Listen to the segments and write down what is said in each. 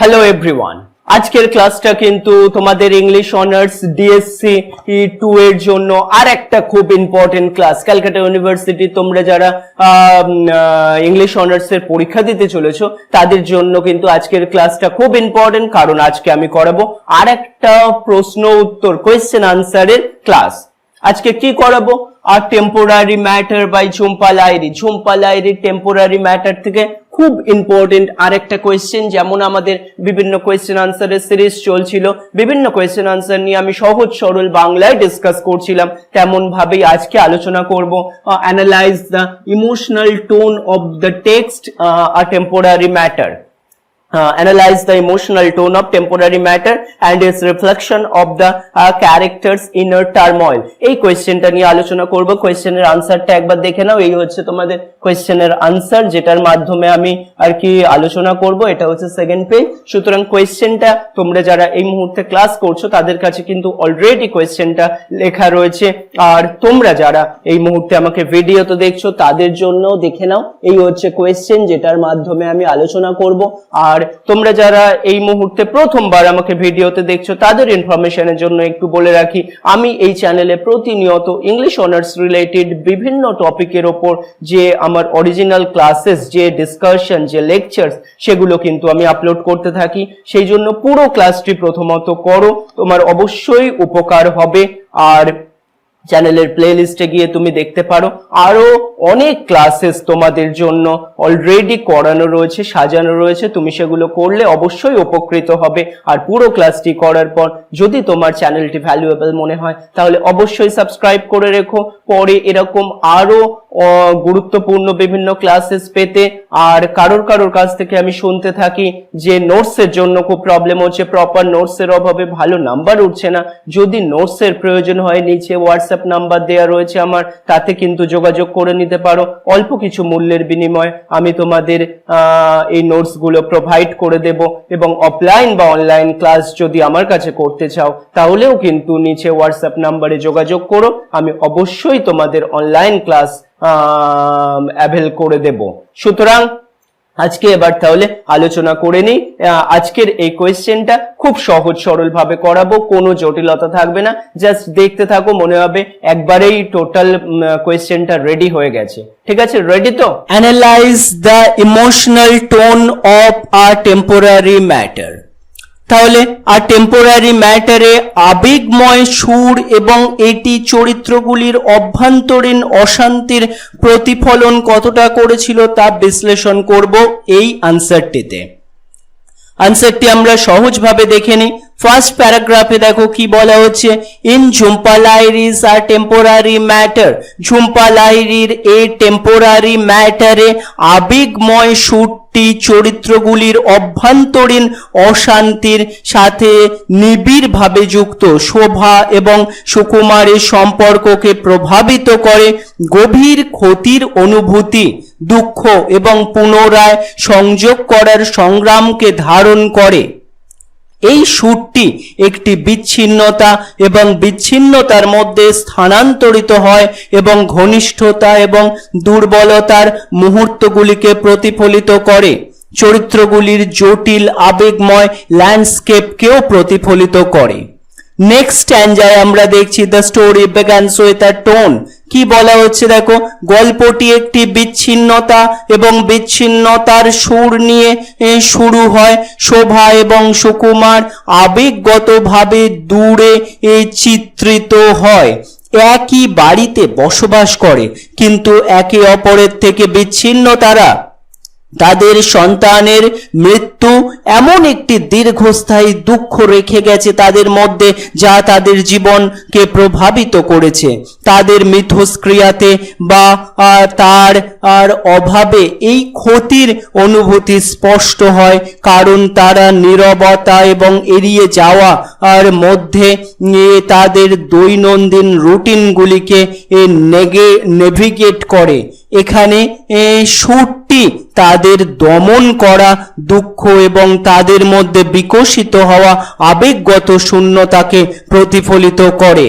Hello everyone আজকের ক্লাসটা কিন্তু তোমাদের ইংলিশ অনার্স ডিএসসি টু এর জন্য আর একটা খুব ইম্পর্টেন্ট ক্লাস ক্যালকাটা ইউনিভার্সিটি তোমরা যারা ইংলিশ অনার্স এর পরীক্ষা দিতে চলেছো, তাদের জন্য কিন্তু আজকের ক্লাসটা খুব ইম্পর্টেন্ট কারণ আজকে আমি করাবো আর একটা প্রশ্ন উত্তর কোয়েশ্চেন আনসারের ক্লাস আজকে কি করাবো? আর temporary matter by Jhumpa Lahiri Jhumpa Lahiri temporary matter থেকে খুব ইম্পর্টেন্ট আরেকটা কোয়েশ্চেন যেমন আমাদের বিভিন্ন কোয়েশ্চেন আনসারের সিরিজ চলছিল। বিভিন্ন কোয়েশ্চেন আনসার নিয়ে আমি সহজ সরল বাংলায় ডিসকাস করছিলাম। তেমন ভাবেই আজকে আলোচনা করব। Analyse the emotional tone of the text a temporary matter uh, analyze the emotional tone of temporary matter and its reflection of the uh, character's inner turmoil. এই কোয়েশ্চেনটা নিয়ে আলোচনা করব। কোয়েশ্চেনের আনসারটা একবার দেখে নাও। এই হচ্ছে তোমাদের কোয়েশ্চেনের আনসার যেটার মাধ্যমে আমি আর কি আলোচনা করব। এটা হচ্ছে সেকেন্ড পেজ সুতরাং কোয়েশ্চেনটা তোমরা যারা এই মুহূর্তে ক্লাস করছ তাদের কাছে কিন্তু অলরেডি কোয়েশ্চেনটা লেখা রয়েছে। আর তোমরা যারা এই মুহূর্তে আমাকে ভিডিওতে দেখছ তাদের জন্য দেখে নাও। এই হচ্ছে কোয়েশ্চেন যেটার মাধ্যমে আমি আলোচনা করব। আর তোমরা যারা এই মুহূর্তে প্রথমবার আমাকে ভিডিওতে দেখছ, তাদের ইনফরমেশনের জন্য একটু বলে রাখি, আমি এই চ্যানেলে প্রতিনিয়ত ইংলিশ অনার্স রিলেটেড বিভিন্ন টপিকের ওপর যে আমার অরিজিনাল ক্লাসেস যে ডিসকাশন যে লেকচার্স সেগুলো কিন্তু আমি আপলোড করতে থাকি। সেই জন্য পুরো ক্লাসটি প্রথমত করো, তোমার অবশ্যই উপকার হবে। আর চ্যানেলের প্লে লিস্টে গিয়ে তুমি দেখতে পারো। আরও অনেক ক্লাসেস তোমাদের জন্য অলরেডি করানো রয়েছে, সাজানো রয়েছে। তুমি সেগুলো করলে অবশ্যই উপকৃত হবে। আর পুরো ক্লাসটি করার পর যদি তোমার চ্যানেলটি ভ্যালুয়েবল মনে হয়, তাহলে অবশ্যই সাবস্ক্রাইব করে রেখো। পরে এরকম আরও গুরুত্বপূর্ণ বিভিন্ন ক্লাসেস পেতে। আর কারোর কারোর কাছ থেকে আমি শুনতে থাকি যে নোটস এর জন্য খুব প্রবলেম হচ্ছে। প্রপার নোটস এর অভাবে ভালো নাম্বার উঠছে না। যদি নোটস এর প্রয়োজন হয়, নিচে হোয়াটসঅ্যাপ নাম্বার দেওয়া রয়েছে আমার, তাতে কিন্তু যোগাযোগ করে নিতে পারো। অল্প কিছু মূল্যের বিনিময়ে আমি তোমাদের এই নোটসগুলো প্রোভাইড করে দেব। এবং অফলাইন বা অনলাইন ক্লাস যদি আমার কাছে করতে চাও, তাহলেও কিন্তু নিচে হোয়াটসঅ্যাপ নাম্বারে যোগাযোগ করো। আমি অবশ্যই তোমাদের অনলাইন ক্লাস অ্যাভেল করে দেব। সুতরাং আজকে এবার তাহলে আলোচনা করে নিই। আজকের এই কোয়েশ্চেনটা খুব সহজ সরল ভাবে করাবো, কোনো জটিলতা থাকবে না। জাস্ট দেখতে থাকো, মনে হবে একবারেই টোটাল কোয়েশ্চেনটা রেডি হয়ে গেছে। ঠিক আছে? রেডি তো? Analyse the emotional tone of a temporary matter তাহলে আর টেম্পোরারি ম্যাটারে আবেগময় সুর এবং এটি চরিত্রগুলির অভ্যন্তরীণ অশান্তির প্রতিফলন কতটা করেছিল তা বিশ্লেষণ করব এই আনসারটিতে আনসারটি আমরা সহজভাবে দেখে নিই। ফার্স্ট প্যারাগ্রাফে দেখো কি বলা হচ্ছে ইন ঝুম্পা লাইরিস আর টেম্পোরারি ম্যাটার ঝুম্পা লাইরির এই টেম্পোরারি ম্যাটারে আবেগময় সুরটি চরিত্রগুলির অভ্যন্তরীণ অশান্তির সাথে নিবিড়ভাবে যুক্ত। শোভা এবং সুকুমারের সম্পর্ককে প্রভাবিত করে গভীর ক্ষতির অনুভূতি, দুঃখ এবং পুনরায় সংযোগ করার সংগ্রামকে ধারণ করে। এই সুরটি একটি বিচ্ছিন্নতা এবং বিচ্ছিন্নতার মধ্যে স্থানান্তরিত হয় এবং ঘনিষ্ঠতা এবং দুর্বলতার মুহূর্তগুলিকে প্রতিফলিত করে। চরিত্রগুলির জটিল, আবেগময় ল্যান্ডস্কেপকেও প্রতিফলিত করে। নেক্সট স্ট্যান্ডায় আমরা দেখছি the story begins with a tone কি বলা হচ্ছে দেখো? গল্পটি একটি বিচ্ছিন্নতা এবং বিচ্ছিন্নতার সুর নিয়ে শুরু হয় শোভা এবং সুকুমার আবেগগতভাবে দূরে চিত্রিত হয়। একই বাড়িতে বসবাস করে, কিন্তু একে অপরের থেকে বিচ্ছিন্ন তারা। তাদের সন্তানের মৃত্যু এমন একটি দীর্ঘস্থায়ী দুঃখ রেখে গেছে তাদের মধ্যে যা তাদের জীবনকে প্রভাবিত করেছে। তাদের মিথস্ক্রিয়াতে বা তার, আর অভাবে এই ক্ষতির অনুভূতি স্পষ্ট হয়, কারণ তারা নীরবতা এবং এড়িয়ে যাওয়া আর মধ্যে তাদের দৈনন্দিন রুটিনগুলিকে নেগে, নেভিগেট করে। এখানে সুরটি তাদের দমন করা দুঃখ এবং তাদের মধ্যে বিকশিত হওয়া আবেগগত শূন্যতাকে প্রতিফলিত করে।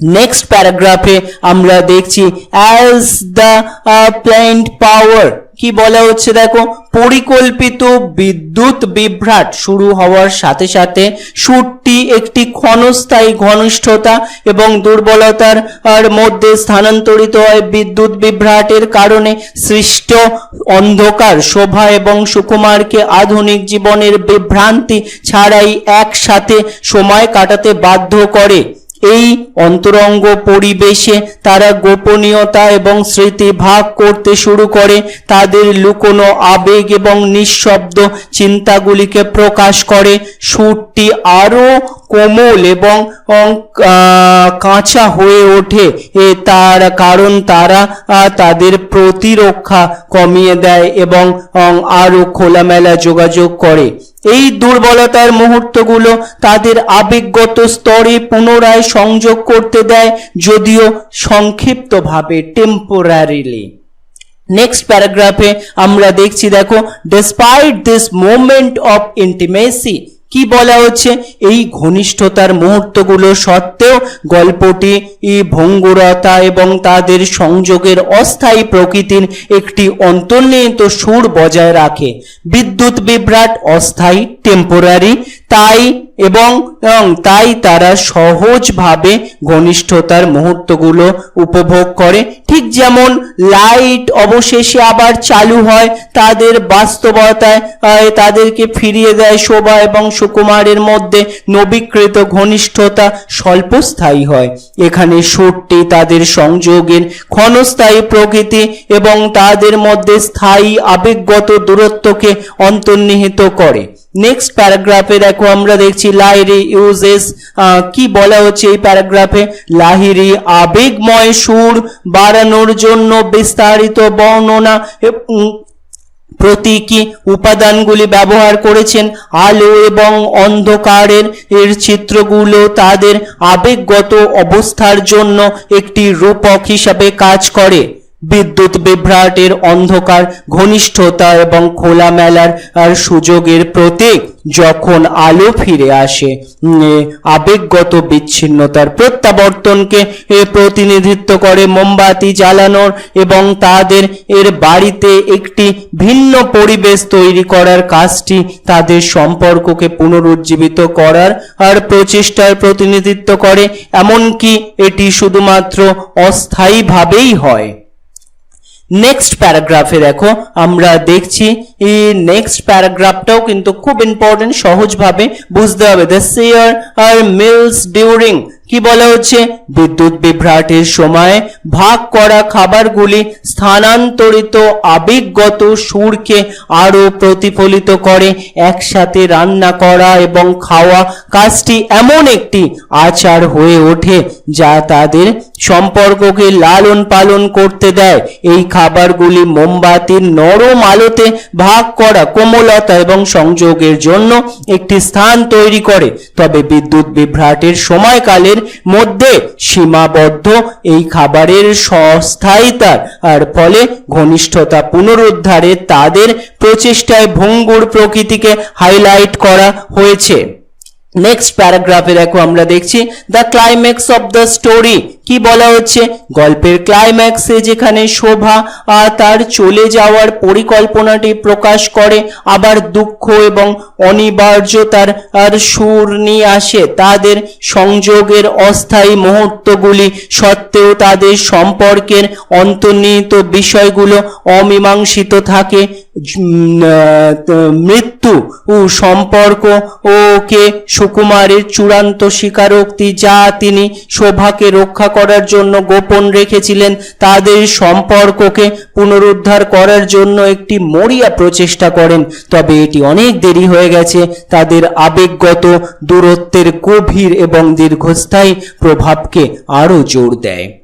নেক্সট প্যারাগ্রাফে আমরা দেখছি অ্যাজ দ্য প্ল্যান্ট পাওয়ার কি বলা হচ্ছে দেখো? পরিকল্পিত বিদ্যুৎ বিভ্রাট শুরু হওয়ার সাথে সাথে সুরটি একটি ক্ষণস্থায়ী ঘনিষ্ঠতা এবং দুর্বলতার মধ্যে স্থানান্তরিত হয় বিদ্যুৎ বিভ্রাটের কারণে সৃষ্ট অন্ধকার, শোভা এবং সুকুমারকে আধুনিক জীবনের বিভ্রান্তি ছাড়াই একসাথে সময় কাটাতে বাধ্য করে। এই অন্তরঙ্গ পরিবেশে তারা গোপনীয়তা এবং স্মৃতি ভাগ করতে শুরু করে তাদের লুকোনো আবেগ এবং নিঃশব্দ চিন্তাগুলিকে প্রকাশ করে। সুরটি আরও কোমল এবং কাঁচা হয়ে ওঠে। এ তার কারণ তারা তাদের প্রতিরক্ষা কমিয়ে দেয় এবং আহ, আরও খোলামেলা যোগাযোগ করে। এই দুর্বলতার মুহূর্তগুলো তাদের আবেগগত স্তরে পুনরায় সংযোগ করতে দেয়, যদিও সংক্ষিপ্তভাবে টেম্পোরারিলি নেক্সট প্যারাগ্রাফে আমরা দেখছি, দেখো despite this moment of intimacy কি বলা হচ্ছে? এই ঘনিষ্ঠতার মুহূর্তগুলো সত্ত্বেও গল্পটি ভঙ্গুরতা এবং তাদের সংযোগের অস্থায়ী প্রকৃতির একটি অন্তর্নিহিত সুর বজায় রাখে। বিদ্যুৎ বিভ্রাট, অস্থায়ী টেম্পোরারি তাই এবং তাই তারা সহজভাবে ঘনিষ্ঠতার মুহূর্তগুলো উপভোগ করে। ঠিক যেমন লাইট অবশেষে আবার চালু হয়, তাদের বাস্তবতায় তাদেরকে ফিরিয়ে দেয় শোভা এবং সুকুমারের মধ্যে নবীকৃত ঘনিষ্ঠতা স্বল্পস্থায়ী হয়। এখানে সুরটি তাদের সংযোগের ক্ষণস্থায়ী প্রকৃতি এবং তাদের মধ্যে স্থায়ী আবেগগত দূরত্বকে অন্তর্নিহিত করে। নেক্সট প্যারাগ্রাফে দেখো, আমরা দেখছি, লাহিরি ইউজেস কি বলা হচ্ছে এই প্যারাগ্রাফে লাহিরি আবেগময় সুর বাড়ানোর জন্য বিস্তারিত বর্ণনা প্রতীকী উপাদানগুলি ব্যবহার করেছেন। আলো এবং অন্ধকারের এর চিত্রগুলো তাদের আবেগগত অবস্থার জন্য একটি রূপক হিসাবে কাজ করে। বিদ্যুৎ বিভ্রাটের অন্ধকার, ঘনিষ্ঠতা এবং খোলামেলার, আর সুযোগের প্রতীক যখন আলো ফিরে আসে আবেগগত বিচ্ছিন্নতার প্রত্যাবর্তনকে প্রতিনিধিত্ব করে মোমবাতি জ্বালানোর এবং তাদের এর বাড়িতে একটি ভিন্ন পরিবেশ তৈরি করার কাজটি তাদের সম্পর্ককে পুনরুজ্জীবিত করার আর প্রচেষ্টার প্রতিনিধিত্ব করে, এমনকি এটি শুধুমাত্র অস্থায়ীভাবেই হয়। নেক্সট প্যারাগ্রাফে দেখো, আমরা দেখছি নেক্সট প্যারাগ্রাফটাও কিন্তু খুব ইম্পর্টেন্ট সহজভাবে বুঝতে হবে। The chair R meals during কি বলা হচ্ছে? বিদ্যুৎ বিভ্রাটের সময় ভাগ করা খাবারগুলি স্থানান্তরিত আবেগগত সুরকে আরও প্রতিফলিত করে, একসাথে রান্না করা এবং খাওয়া কাজটি এমন একটি আচার হয়ে ওঠে যা তাদের সম্পর্ককে লালন পালন করতে দেয়। এই খাবারগুলি মোমবাতির নরম আলোতে ভাগ করা কোমলতা এবং সংযোগের জন্য একটি স্থান তৈরি করে। তবে বিদ্যুৎ বিভ্রাটের সময়কালের মধ্যে সীমাবদ্ধ এই খাবারের সস্থায়িতার আর ফলে ঘনিষ্ঠতা পুনরুদ্ধারে তাদের প্রচেষ্টায় ভঙ্গুর প্রকৃতিকে হাইলাইট করা হয়েছে। নেক্সট প্যারাগ্রাফে দেখো আমরা দেখছি the climax of the story কি বলা হচ্ছে? গল্পের ক্লাইম্যাক্সে যেখানে শোভা আহ, তার চলে যাওয়ার পরিকল্পনাটি প্রকাশ করে আবার দুঃখ এবং অনিবার্যতার আর সুর নিয়ে আসে। তাদের সংযোগের অস্থায়ী মুহূর্তগুলি সত্ত্বেও তাদের সম্পর্কের অন্তর্নিহিত বিষয়গুলো অমীমাংসিত থাকে। মৃত্যু ও সম্পর্ক ওকে সুকুমারের চূড়ান্ত স্বীকারোক্তি যা তিনি শোভাকে রক্ষা করার জন্য গোপন রেখেছিলেন, তাদের সম্পর্ককে পুনরুদ্ধার করার জন্য একটি মরিয়া প্রচেষ্টা করেন। তবে এটি অনেক দেরি হয়ে গেছে। তাদের আবেগগত দূরত্বের গভীর এবং দীর্ঘস্থায়ী প্রভাবকে আরও জোর দেয়।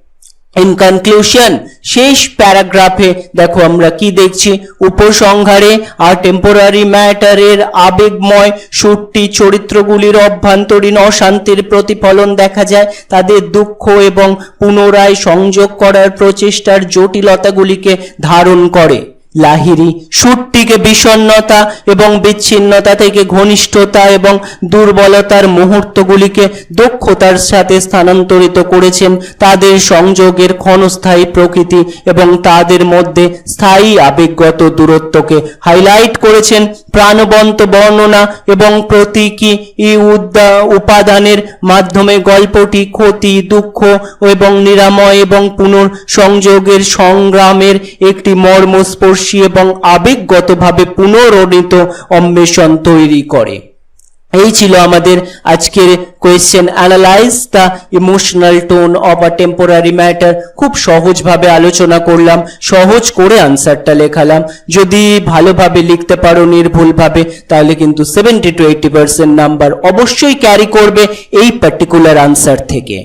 ইন কনক্লুশন শেষ প্যারাগ্রাফে দেখো আমরা কি দেখছি উপসংহারে আর টেম্পোরারি ম্যাটারের আবেগময় সুরটি চরিত্রগুলির অভ্যন্তরীণ অশান্তির প্রতিফলন দেখা যায় তাদের দুঃখ এবং পুনরায় সংযোগ করার প্রচেষ্টার জটিলতাগুলিকে ধারণ করে লাহিরি, সুরটিকে বিষণ্ণতা এবং বিচ্ছিন্নতা থেকে ঘনিষ্ঠতা এবং দুর্বলতার মুহূর্তগুলিকে দক্ষতার সাথে স্থানান্তরিত করেছেন তাদের সংযোগের ক্ষণস্থায়ী প্রকৃতি এবং তাদের মধ্যে স্থায়ী আবেগগত দূরত্বকে হাইলাইট করেছেন প্রাণবন্ত বর্ণনা এবং প্রতীকী উপাদানের মাধ্যমে গল্পটি ক্ষতি, দুঃখ এবং নিরাময় এবং পুনর্সংযোগের সংগ্রামের একটি মর্মস্পর্শী এবং আবেগগতভাবে পুনরণিত অন্বেষণ তৈরি করে। এই ছিল আমাদের আজকের question analyse the emotional tone of a temporary matter খুব সহজভাবে আলোচনা করলাম, সহজ করে আনসারটা লেখালাম। যদি ভালোভাবে লিখতে পারো, নির্ভুলভাবে, তাহলে কিন্তু seventy to eighty percent number অবশ্যই ক্যারি করবে এই পার্টিকুলার আনসার থেকে।